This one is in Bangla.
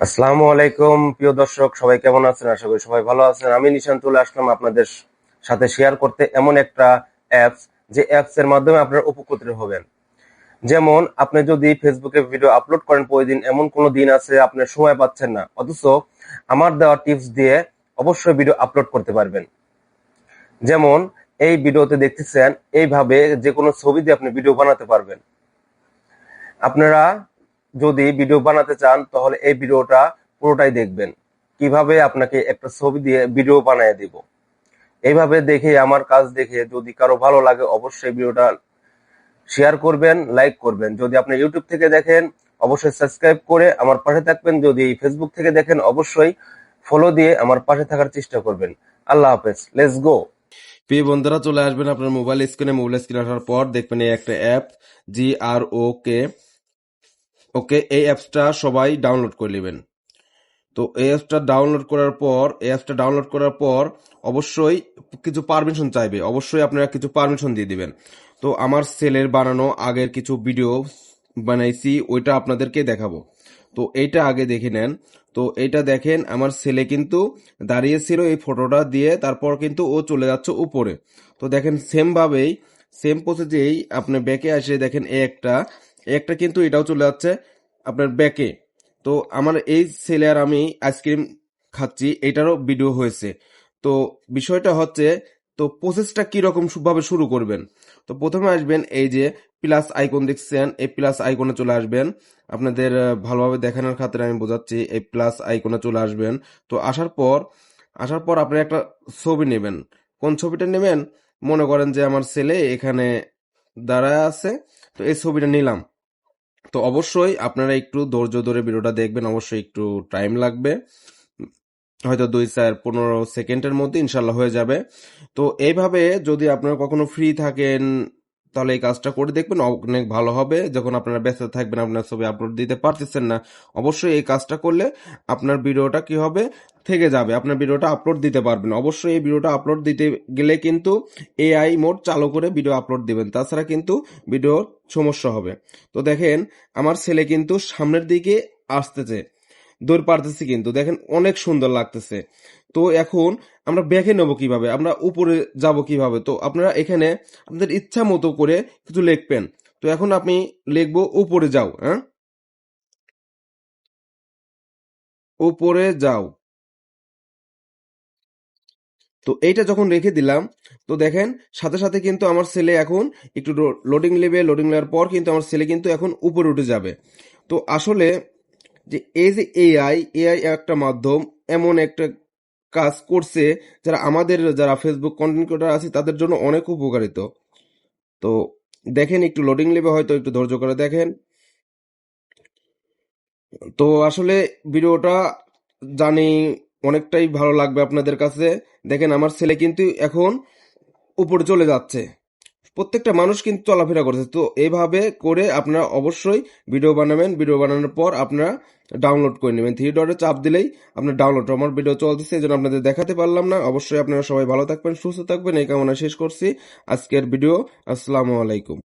আসসালামু আলাইকুম, প্রিয় দর্শক, সবাই কেমন আছেন? আশা করি সবাই ভালো আছেন। আমি নিশান চলে আসলাম আপনাদের সাথে শেয়ার করতে এমন একটা অ্যাপস যে অ্যাপস এর মাধ্যমে আপনারা উপকৃত হবেন। যেমন, আপনি যদি ফেসবুকে ভিডিও আপলোড করেন, প্রতিদিন এমন কোনো দিন আছে আপনি সময় পাচ্ছেন না। অথচ আমার দেওয়া টিপস দিয়ে অবশ্যই ভিডিও আপলোড করতে পারবেন। যেমন, এই ভিডিওতে দেখতেছেন, এইভাবে যে কোনো ছবি দিয়ে আপনি ভিডিও বানাতে পারবেন। আপনারা যদি ভিডিও বানাতে চান, তাহলে এই ভিডিওটা পুরোটাই দেখবেন। কীভাবে আপনাকে একটা ছবি দিয়ে ভিডিও বানিয়ে দিব। এইভাবে দেখে, আমার কাজ দেখে যদি কারও ভালো লাগে, অবশ্যই ভিডিওটা শেয়ার করবেন, লাইক করবেন। যদি আপনি ইউটিউব থেকে দেখেন, অবশ্যই সাবস্ক্রাইব করে আমার পাশে থাকবেন। যদি ফেসবুক থেকে দেখেন, অবশ্যই ফলো দিয়ে আমার পাশে থাকার চেষ্টা করবেন। আল্লাহ হাফেজ। লেটস গো প্রিয় বন্ধুরা, চলে আসবেন আপনার মোবাইল স্ক্রিনে মোবাইল স্ক্রিনে আসার পর দেখবেন এই একটা অ্যাপ জি আর ও কে ওকে, এই অ্যাপসটা সবাই ডাউনলোড করে নেবেন। তো এই অ্যাপসটা ডাউনলোড করার পর, এই অ্যাপসটা ডাউনলোড করার পর অবশ্যই কিছু পারমিশন চাইবে। অবশ্যই আপনারা কিছু পারমিশন দিয়ে দিবেন। তো আমার সেলের বানানো আগের কিছু ভিডিও বানাইছি, ওইটা আপনাদেরকে দেখাবো। তো এইটা আগে দেখে নেন। তো এইটা দেখেন, আমার ছেলে কিন্তু দাঁড়িয়েছিল এই ফটোটা দিয়ে, তারপর কিন্তু ও চলে যাচ্ছে উপরে। তো দেখেন সেম ভাবেই সেম প্রসেসেই আপনি ব্যাকে আসে দেখেন, এই একটা একটা কিন্তু এটাও চলে যাচ্ছে আপনার ব্যাকে। তো আমার এই ছেলে আর আমি আইসক্রিম খাচ্ছি, এটারও ভিডিও হয়েছে। তো বিষয়টা হচ্ছে, তো প্রসেসটা কীরকম ভাবে শুরু করবেন? তো প্রথমে আসবেন এই যে প্লাস আইকন দেখছেন, এই প্লাস আইকনে চলে আসবেন। আপনাদের ভালোভাবে দেখানোর খাতিরে আমি বোঝাচ্ছি, এই প্লাস আইকনে চলে আসবেন। তো আসার পর আসার পর আপনি একটা ছবি নেবেন। কোন ছবিটা নেবেন? মনে করেন যে আমার ছেলে এখানে দাঁড়ায় আছে তো এই ছবিটা নিলাম। তো অবশ্যই আপনারা একটু ধৈর্য ধরে ভিডিওটা দেখবেন, অবশ্যই একটু টাইম লাগবে। হয়তো দুই চার পনেরো সেকেন্ডের মধ্যে ইনশাল্লাহ হয়ে যাবে। তো এইভাবে যদি আপনারা কখনো ফ্রি থাকেন তাহলে এই কাজটা করে দেখবেন অনেক ভালো হবে। যখন আপনারা ব্যস্ত থাকবেন, আপনার ছবি আপলোড দিতে পারতেছেন না, অবশ্যই এই কাজটা করলে আপনার ভিডিওটা কি হবে? থেকে যাবে। আপনার ভিডিওটা আপলোড দিতে পারবেন। অবশ্যই এই ভিডিওটা আপলোড দিতে গেলে কিন্তু এআই মোড চালু করে ভিডিও আপলোড দিবেন। তাছাড়া কিন্তু ভিডিওর সমস্যা হবে। তো দেখেন, আমার ছেলে কিন্তু সামনের দিকে আসতেছে। দৌড় পারতেছি কিন্তু। দেখেন, অনেক সুন্দর লাগতেছে। তো এখন আমরা ব্যাকে নেব কীভাবে? আমরা উপরে যাব কীভাবে? তো আপনারা এখানে আপনাদের ইচ্ছা মতো করে কিছু লিখবেন। তো এখন আপনি লিখব, উপরে যাও হ্যাঁ? উপরে যাও। তো এইটা যখন রেখে দিলাম, তো দেখেন, সাথে সাথে কিন্তু আমার ছেলে এখন একটু লোডিং নেবে। লোডিং নেওয়ার পর কিন্তু আমার ছেলে কিন্তু এখন উপরে উঠে যাবে। তো আসলে যে এই যে এআই এআই একটা মাধ্যম, এমন একটা কাজ করছে যারা আমাদের যারা ফেসবুক কন্টেন্ট ক্রিয়েটার আছে, তাদের জন্য অনেক উপকারিত। তো দেখেন একটু লোডিং নেবে, হয়তো একটু ধৈর্য করে দেখেন। তো আসলে ভিডিওটা জানি অনেকটাই ভালো লাগবে আপনাদের কাছে। দেখেন আমার ছেলে কিন্তু এখন উপরে চলে যাচ্ছে। প্রত্যেকটা মানুষ কিন্তু চলাফেরা করছে। তো এভাবে করে আপনারা অবশ্যই ভিডিও বানাবেন। ভিডিও বানানোর পর আপনারা ডাউনলোড করে নেবেন। থ্রি ডটে চাপ দিলেই আপনার ডাউনলোড আমার ভিডিও চলতেছে, এই জন্য আপনাদের দেখাতে পারলাম না। অবশ্যই আপনারা সবাই ভালো থাকবেন, সুস্থ থাকবেন। এই কামনা শেষ করছি। আজকের ভিডিও আসসালামু আলাইকুম।